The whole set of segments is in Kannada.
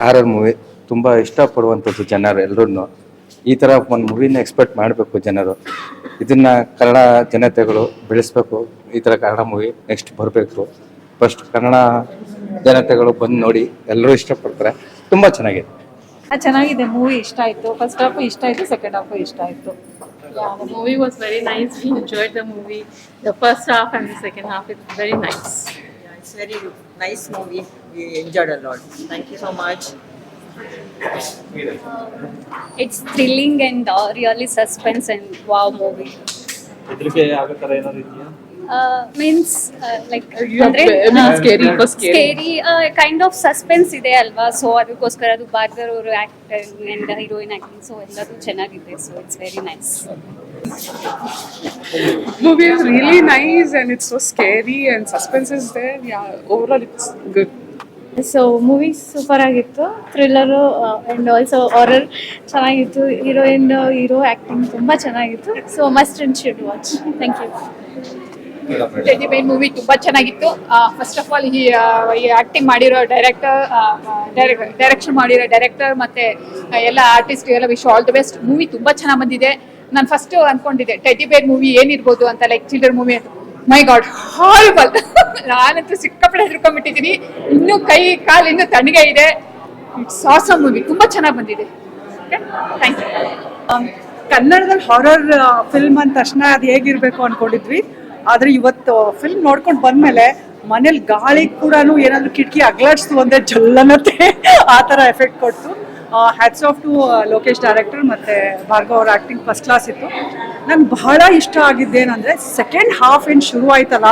ಹಾರರ್ ಮೂವಿ ತುಂಬ ಇಷ್ಟಪಡುವಂಥದ್ದು ಜನರು ಎಲ್ಲರೂ ಈ ಥರ ಒಂದು ಮೂವಿನ ಎಕ್ಸ್ಪೆಕ್ಟ್ ಮಾಡಬೇಕು ಜನರು. ಇದನ್ನ ಕನ್ನಡ ಜನತೆಗಳು ಬೆಳೆಸ್ಬೇಕು. ಈ ಥರ ಕನ್ನಡ ಮೂವಿ ನೆಕ್ಸ್ಟ್ ಬರಬೇಕು. ಫಸ್ಟ್ ಕನ್ನಡ ಜನತೆಗಳು ಬಂದು ನೋಡಿ ಎಲ್ಲರೂ ಇಷ್ಟಪಡ್ತಾರೆ. ತುಂಬ ಚೆನ್ನಾಗಿದೆ. ಆ, ಚೆನ್ನಾಗಿದೆ. ಮೂವಿ ಇಷ್ಟ ಆಯ್ತು. ಫಸ್ಟ್ ಹಾಫ್ ಇಷ್ಟ ಆಯ್ತು ಸೆಕೆಂಡ್ ಹಾಫ್ ಇಷ್ಟ ಆಯ್ತು. Movie the movie nice very nice. We the the half The first half and the second half, it's very nice. Yeah, it's very nice movie. We enjoyed a lot. Thank you so much. It's thrilling and uh, really suspense and wow movie. ಹೆದರಿಕೆ ಆಗೋ ಥರ ಏನಾದ್ರು ಇದೆಯಾ Uh, like. Scary kind of suspense ಇದೆ ಅಲ್ವಾ? ಸೊ ಅದಕ್ಕೋಸ್ಕರ ಅದು ಬಾರ್ದರ್ ಅವರು actor and heroine acting so ಎಲ್ಲದೂ ಚೆನ್ನಾಗಿದೆ. So it's very nice movie is really nice and it's so scary and suspense is there. Yeah, overall it's good. So movie super ಆಗಿತ್ತು. ಥ್ರಿಲ್ಲರು ಆ್ಯಂಡ್ ಆಲ್ಸೋ ಹಾರರ್ ಚೆನ್ನಾಗಿತ್ತು. ಹೀರೋಯಿನ್ ಹೀರೋ ಆ್ಯಕ್ಟಿಂಗ್ ತುಂಬ ಚೆನ್ನಾಗಿತ್ತು. So must and should watch thank you teddy ಬೈನ್ ಮೂವಿ ತುಂಬಾ ಚೆನ್ನಾಗಿತ್ತು. ಫಸ್ಟ್ ಆಫ್ ಆಲ್ ಈ ಆಕ್ಟಿಂಗ್ ಮಾಡಿರೋ ಡೈರೆಕ್ಟರ್ ಡೈರೆಕ್ಷನ್ ಮಾಡಿರೋ ಡೈರೆಕ್ಟರ್ ಮತ್ತೆ ಎಲ್ಲ ಆರ್ಟಿಸ್ಟ್ ಎಲ್ಲ wish all the best movie ತುಂಬಾ ಚೆನ್ನಾಗಿ ಬಂದಿದೆ. ನಾನು ಫಸ್ಟ್ ಅನ್ಕೊಂಡಿದ್ದೆ ಟೆಡಿ ಬೇರ್ ಮೂವಿ ಏನಿರ್ಬೋದು ಅಂತ ಲೈಕ್ ಚಿಲ್ಡ್ರನ್ ಮೂವಿ ಅಂತ. ಮೈ ಗಾಡ್ ಹಾರಿಬಲ್ ನಾನಂತೂ ಸಿಕ್ಕಾಪಟ್ಟೆ ಹೆದರ್ಕೊಂಡ್ಬಿಟ್ಟಿದ್ದೀನಿ. ಇನ್ನೂ ಕೈ ಕಾಲು ಇನ್ನೂ ತಣ್ಣಗೆ ಇದೆ. ಇಟ್ಸ್ ಆಸಮ್ ಮೂವಿ ತುಂಬಾ ಚೆನ್ನಾಗಿ ಬಂದಿದೆ. ಥ್ಯಾಂಕ್ ಯು ಕನ್ನಡದಲ್ಲಿ ಹಾರರ್ ಫಿಲ್ಮ್ ಅಂದ ತಕ್ಷಣ ಅದು ಹೇಗಿರಬೇಕು ಅನ್ಕೊಂಡಿದ್ವಿ. ಆದ್ರೆ ಇವತ್ತು ಫಿಲ್ಮ್ ನೋಡ್ಕೊಂಡು ಬಂದ್ಮೇಲೆ ಮನೇಲಿ ಗಾಳಿ ಕೂಡ ಏನಾದ್ರು ಕಿಟಕಿ ಅಗ್ಲಾಡ್ಸ್ತು ಅಂದ್ರೆ ಜಲ್ಲನತ್ತೆ. ಆ ಥರ ಎಫೆಕ್ಟ್ ಕೊಡ್ತು. Hats off to Lokesh director ಮತ್ತೆ ಭಾರ್ಗವ್ ಅವ್ರ ಆಕ್ಟಿಂಗ್ ಫಸ್ಟ್ ಕ್ಲಾಸ್ ಇತ್ತು. ನಂಗೆ ಬಹಳ ಇಷ್ಟ ಆಗಿದ್ದೇನಂದ್ರೆ ಸೆಕೆಂಡ್ ಹಾಫ್ ಏನು ಶುರು ಆಯ್ತಲ್ಲ,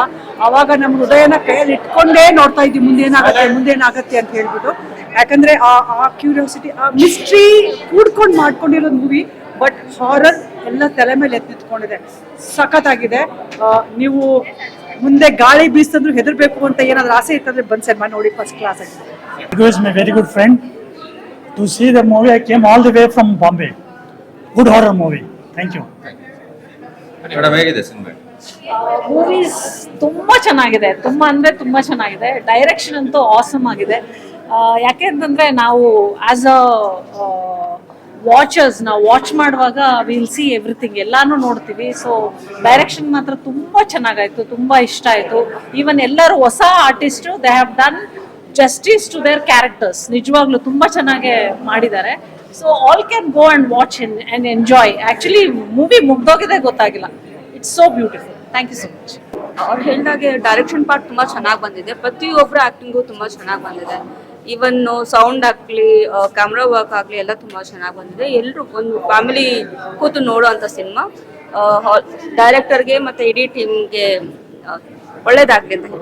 ಆವಾಗ ನಮ್ಮ ಹೃದಯನ ಕೈಯಲ್ಲಿ ಇಟ್ಕೊಂಡೇ ನೋಡ್ತಾ ಇದ್ವಿ ಮುಂದೆ ಏನಾಗುತ್ತೆ ಮುಂದೆ ಏನಾಗುತ್ತೆ ಅಂತ ಹೇಳ್ಬಿಟ್ಟು. ಯಾಕಂದ್ರೆ ಆ ಆ ಕ್ಯೂರಿಯಾಸಿಟಿ ಆ ಮಿಸ್ಟ್ರಿ ಕೂಡ್ಕೊಂಡು ಮಾಡ್ಕೊಂಡಿರೋ ಮೂವಿ ಬಟ್ ಹಾರರ್ ಎಲ್ಲ ತಲೆ ಮೇಲೆ ಎತ್ತಿಟ್ಕೊಂಡಿದೆ. ನಿಂತ್ಕೊಂಡಿದೆ ಸಖತ್ತಾಗಿದೆ ನೀವು ಮುಂದೆ ಗಾಳಿ ಬೀಸ್ತಂದ್ರು ಹೆದರ್ಬೇಕು ಅಂತ ಏನಾದ್ರು ಆಸೆ ಇತ್ತಂದ್ರೆ ಬಂದ್ ಸಿನಿಮಾ ನೋಡಿ ಫಸ್ಟ್ ಕ್ಲಾಸ್ ಆಗಿದೆ is was very good friend to see the movie I came all the way from Bombay good Good movie thank. Madam ಹೇಗಿದೆ ಸಿನಿಮಾ ಮೂವೀಸ್ ತುಂಬ ಚೆನ್ನಾಗಿದೆ. ತುಂಬ ಅಂದರೆ ತುಂಬ ಚೆನ್ನಾಗಿದೆ. ಡೈರೆಕ್ಷನ್ ಅಂತೂ ಆಸಮ್ ಆಗಿದೆ. ಯಾಕೆ ಅಂತಂದರೆ ನಾವು ಆ್ಯಸ್ ಅ ವಾಚರ್ಸ್ ನಾವು ವಾಚ್ ಮಾಡುವಾಗ ವಿಲ್ ಸಿ ಎವ್ರಿಥಿಂಗ್ ಎಲ್ಲಾನು ನೋಡ್ತೀವಿ. ಸೊ ಡೈರೆಕ್ಷನ್ ಮಾತ್ರ ತುಂಬ ಚೆನ್ನಾಗಾಯ್ತು, ತುಂಬ ಇಷ್ಟ ಆಯಿತು. ಈವನ್ ಎಲ್ಲರೂ ಹೊಸ artist they have done justice to their characters ನಿಜವಾಗ್ಲೂ ತುಂಬ ಚೆನ್ನಾಗಿ ಮಾಡಿದ್ದಾರೆ. So all can go and watch in and enjoy actually movie ಮುಗ್ದೋಗಿದೆ ಗೊತ್ತಾಗಿಲ್ಲ. It's so beautiful thank you so much ಅವ್ರು ಹೇಳಿದಾಗೆ ಡೈರೆಕ್ಷನ್ ಪಾರ್ಟ್ ತುಂಬ ಚೆನ್ನಾಗಿ ಬಂದಿದೆ. ಪ್ರತಿಯೊಬ್ಬರ ಆಕ್ಟಿಂಗು ತುಂಬ ಚೆನ್ನಾಗಿ ಬಂದಿದೆ. ಈವನ್ ಸೌಂಡ್ ಆಗ್ಲಿ ಕ್ಯಾಮ್ರಾ ವರ್ಕ್ ಆಗ್ಲಿ ಎಲ್ಲ ತುಂಬಾ ಚೆನ್ನಾಗಿ ಬಂದಿದೆ. ಎಲ್ಲರೂ ಒಂದು ಫ್ಯಾಮಿಲಿ ಕೂತು ನೋಡುವಂತ ಸಿನಿಮಾ ಡೈರೆಕ್ಟರ್ಗೆ ಮತ್ತೆ ಇಡೀ ಟೀಮ್ಗೆ ಒಳ್ಳೇದಾಗ್ಲಿ ಅಂತ ಯು